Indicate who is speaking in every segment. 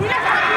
Speaker 1: นี่นะคะ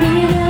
Speaker 1: Yeah.